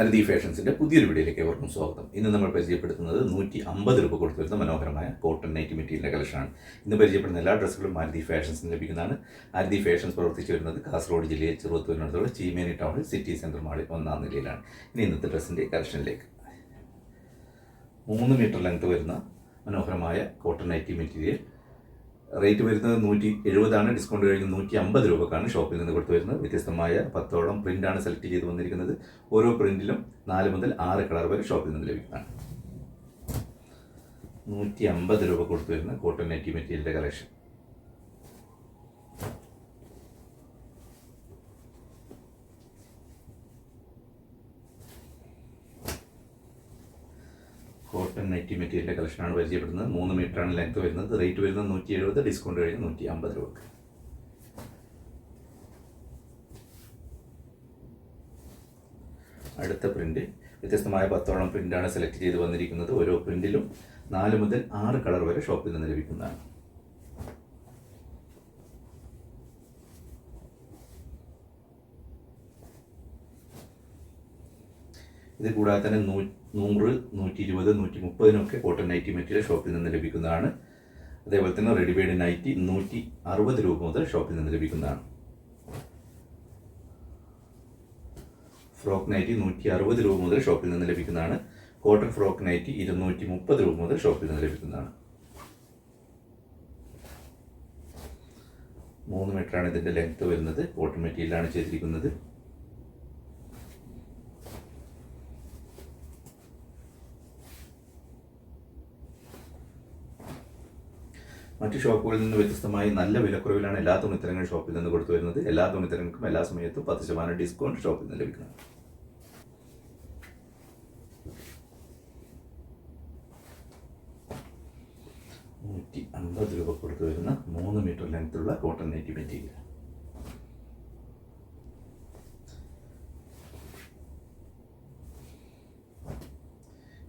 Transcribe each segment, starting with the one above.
അരതി ഫാഷൻസിന്റെ പുതിയൊരു വീഡിയോയിലേക്ക് ഏവർക്കും സ്വാഗതം. ഇന്ന് നമ്മൾ പരിചയപ്പെടുത്തുന്നത് നൂറ്റി അമ്പത് രൂപ കൊടുത്തു വരുന്ന മനോഹരമായ കോട്ടൺ നൈറ്റ് മെറ്റീരിയലിന്റെ കളക്ഷനാണ് ഇന്ന് പരിചയപ്പെടുന്ന എല്ലാ ഡ്രസ്സുകളും ആരതി ഫാഷൻസിന് ലഭിക്കുന്നതാണ്. ആരതി ഫാഷൻസ് പ്രവർത്തിച്ചു വരുന്നത് കാസർഗോഡ് ജില്ലയിൽ ചെറുത്തൂരിനടുത്തുള്ള ചീമേനി ടൗണിൽ സിറ്റി സെന്റർ മാളിൽ ഒന്നാം നിലയിലാണ്. ഇനി ഇന്നത്തെ ഡ്രസ്സിന്റെ കളക്ഷനിലേക്ക് മൂന്ന് മീറ്റർ ലെങ്ത് വരുന്ന മനോഹരമായ കോട്ടൺ നൈറ്റി മെറ്റീരിയൽ റേറ്റ് വരുന്നത് നൂറ്റി എഴുപതാണ് ഡിസ്കൗണ്ട് കഴിഞ്ഞ് നൂറ്റി അമ്പത് രൂപക്കാണ് ഷോപ്പിൽ നിന്ന് കൊടുത്തു വരുന്നത്. വ്യത്യസ്തമായ പത്തോളം പ്രിന്റാണ് സെലക്ട് ചെയ്ത് വന്നിരിക്കുന്നത്. ഓരോ പ്രിന്റിലും നാല് മുതൽ ആറ് കളർ വരെ ഷോപ്പിൽ നിന്ന് ലഭിക്കുന്നതാണ്. നൂറ്റി അമ്പത് രൂപ കൊടുത്തു വരുന്ന കോട്ടൺ നെറ്റി മെറ്റീരിയലിന്റെ കളക്ഷൻ കോട്ടൺ നൈറ്റി മെറ്റീരിയൽ കളക്ഷനാണ് പരിചയപ്പെടുന്നത്. മൂന്ന് മീറ്ററാണ് ലെങ്ത് വരുന്നത്. റേറ്റ് വരുന്നത് നൂറ്റി എഴുപത് ഡിസ്കൗണ്ട് കഴിഞ്ഞ് നൂറ്റി അമ്പത് രൂപക്ക് അടുത്ത പ്രിന്റ് വ്യത്യസ്തമായ പത്തോളം പ്രിന്റാണ് സെലക്ട് ചെയ്ത് വന്നിരിക്കുന്നത്. ഓരോ പ്രിന്റിലും നാല് മുതൽ ആറ് കളർ വരെ ഷോപ്പിൽ നിന്ന് ലഭിക്കുന്നതാണ്. ഇത് കൂടാതെ തന്നെ നൂ നൂറ് നൂറ്റി ഇരുപത് നൂറ്റി മുപ്പതിനൊക്കെ കോട്ടൺ നൈറ്റി മെറ്റീരിയൽ ഷോപ്പിൽ നിന്ന് ലഭിക്കുന്നതാണ്. അതേപോലെ തന്നെ റെഡിമെയ്ഡ് നൈറ്റി നൂറ്റി അറുപത് രൂപ മുതൽ ഷോപ്പിൽ നിന്ന് ലഭിക്കുന്നതാണ്. ഫ്രോക്ക് നൈറ്റി നൂറ്റി അറുപത് രൂപ മുതൽ ഷോപ്പിൽ നിന്ന് ലഭിക്കുന്നതാണ്. കോട്ടൺ ഫ്രോക്ക് നൈറ്റി ഇരുന്നൂറ്റി മുപ്പത് രൂപ മുതൽ ഷോപ്പിൽ നിന്ന് ലഭിക്കുന്നതാണ്. മൂന്ന് മീറ്ററാണ് ഇതിന്റെ ലെങ്ത് വരുന്നത്. കോട്ടൺ മെറ്റീരിയലാണ് ചെയ്തിരിക്കുന്നത്. മറ്റ് ഷോപ്പുകളിൽ നിന്ന് വ്യത്യസ്തമായി നല്ല വിലക്കുറവിലാണ് എല്ലാ തുണിത്തരങ്ങളും ഷോപ്പിൽ നിന്ന് കൊടുത്തു വരുന്നത്. എല്ലാ തുണിത്തരങ്ങൾക്കും എല്ലാ സമയത്തും പത്ത് ശതമാനം ഡിസ്കൗണ്ട് ഷോപ്പിൽ നിന്ന് ലഭിക്കുന്നത് നൂറ്റി അമ്പത് രൂപ കൊടുത്തു വരുന്ന മൂന്ന് മീറ്റർ ലെങ്ത്തുള്ള കോട്ടൺ നൈറ്റി മെറ്റീരിയൽ.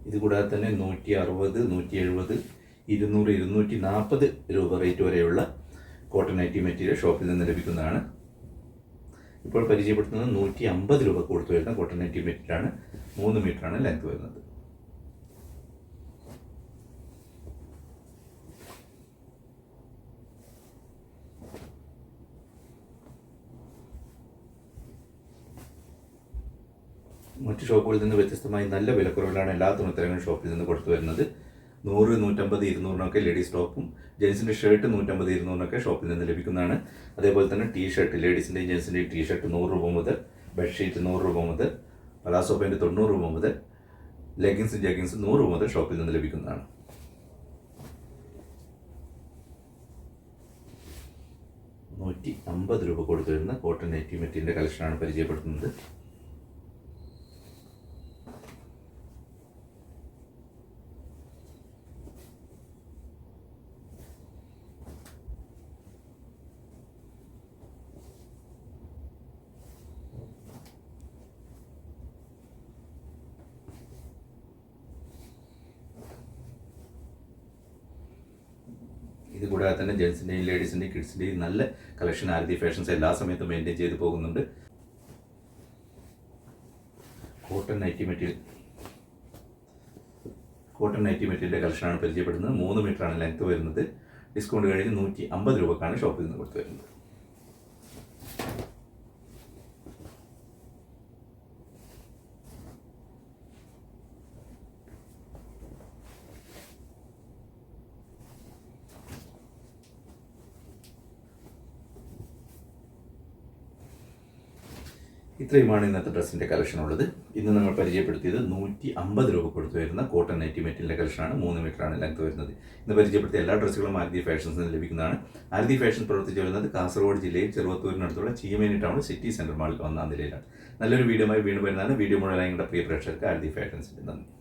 ഇത് കൂടാതെ തന്നെ നൂറ്റി അറുപത് നൂറ്റി എഴുപത് ഇരുന്നൂറ് ഇരുന്നൂറ്റി നാൽപ്പത് രൂപ റേറ്റ് വരെയുള്ള കോട്ടൺ ഐ ടി മെറ്റീരിയൽ ഷോപ്പിൽ നിന്ന് ലഭിക്കുന്നതാണ്. ഇപ്പോൾ പരിചയപ്പെടുത്തുന്നത് നൂറ്റി അമ്പത് രൂപ കൊടുത്തു വരുന്ന കോട്ടൺ ഐ ടി മെറ്റീരിയലാണ് മൂന്ന് മീറ്ററാണ് ലെങ്ത് വരുന്നത്. മറ്റ് ഷോപ്പുകളിൽ നിന്ന് വ്യത്യസ്തമായി നല്ല വിലക്കുറവിലാണ് എല്ലാ തുണിത്തരങ്ങളും ഷോപ്പിൽ നിന്ന് കൊടുത്തു വരുന്നത്. നൂറ് നൂറ്റമ്പത് ഇരുന്നൂറിനൊക്കെ ലേഡീസ് ടോപ്പും ജെൻസിന്റെ ഷർട്ട് നൂറ്റമ്പത് ഇരുന്നൂറിനൊക്കെ ഷോപ്പിൽ നിന്ന് ലഭിക്കുന്നതാണ്. അതേപോലെ തന്നെ ടീ ഷർട്ട് ലേഡീസിന്റെയും ജെൻസിന്റെയും ടീ ഷർട്ട് നൂറ് രൂപ മുതൽ ബെഡ്ഷീറ്റ് നൂറ് രൂപ മുതൽ പലാസോ പാന്റ് തൊണ്ണൂറ് രൂപ മുതൽ ലെഗിൻസും ജഗിൻസും നൂറ് രൂപ മുതൽ ഷോപ്പിൽ നിന്ന് ലഭിക്കുന്നതാണ്. നൂറ്റി അമ്പത് രൂപ കൊടുത്തു വരുന്ന കോട്ടൺ നൈറ്റി മെറ്റീരിയലിന്റെ കളക്ഷനാണ് പരിചയപ്പെടുത്തുന്നത്. ഇത് കൂടാതെ തന്നെ ജെൻസിന്റെയും ലേഡീസിന്റെയും കിഡ്സിന്റെയും നല്ല കളക്ഷൻ ആരതി ഫാഷൻസ് എല്ലാ സമയത്തും മെയിന്റെയിൻ ചെയ്ത് പോകുന്നുണ്ട്. Cotton nighty material cotton nighty മെറ്റീരിയലിന്റെ കളക്ഷനാണ് പരിചയപ്പെടുന്നത്. മൂന്ന് ആണ് ലെങ്ത് വരുന്നത്. ഡിസ്കൗണ്ട് കഴിഞ്ഞ് നൂറ്റി അമ്പത് രൂപക്കാണ് ഷോപ്പിൽ നിന്ന് കൊടുത്തു വരുന്നത്. ഇത്രയുമാണ് ഇന്നത്തെ ഡ്രസ്സിന്റെ കളക്ഷൻ ഉള്ളത്. ഇന്ന് നമ്മൾ പരിചയപ്പെടുത്തിയത് നൂറ്റി അമ്പത് രൂപ കൊടുത്തു വരുന്ന കോട്ടൺ നൈറ്റി മെറ്റീരിയലിന്റെ കളക്ഷനാണ് മൂന്ന് മീറ്ററാണ് ലെങ്ത് വരുന്നത്. ഇന്ന് പരിചയപ്പെടുത്തിയ എല്ലാ ഡ്രസ്സുകളും ആരതി ഫാഷൻസിൽ നിന്ന് ലഭിക്കുന്നതാണ്. ആരതി ഫാഷൻ പ്രവർത്തിച്ചു വരുന്നത് കാസർഗോഡ് ജില്ലയിൽ ചെറുവത്തൂരിനടുത്തുള്ള ചീമേനി ടൗൺ സിറ്റി സെന്റർ മാളിൽ ഒന്നാം നിലയിലാണ്. നല്ലൊരു വീഡിയോ വീണ്ടും വരുന്നതാണ്. വീഡിയോ മുഴുവൻ നിങ്ങളുടെ പ്രിയ പ്രേക്ഷകർക്ക് ആരതി ഫാഷൻസിന്റെ നന്ദി.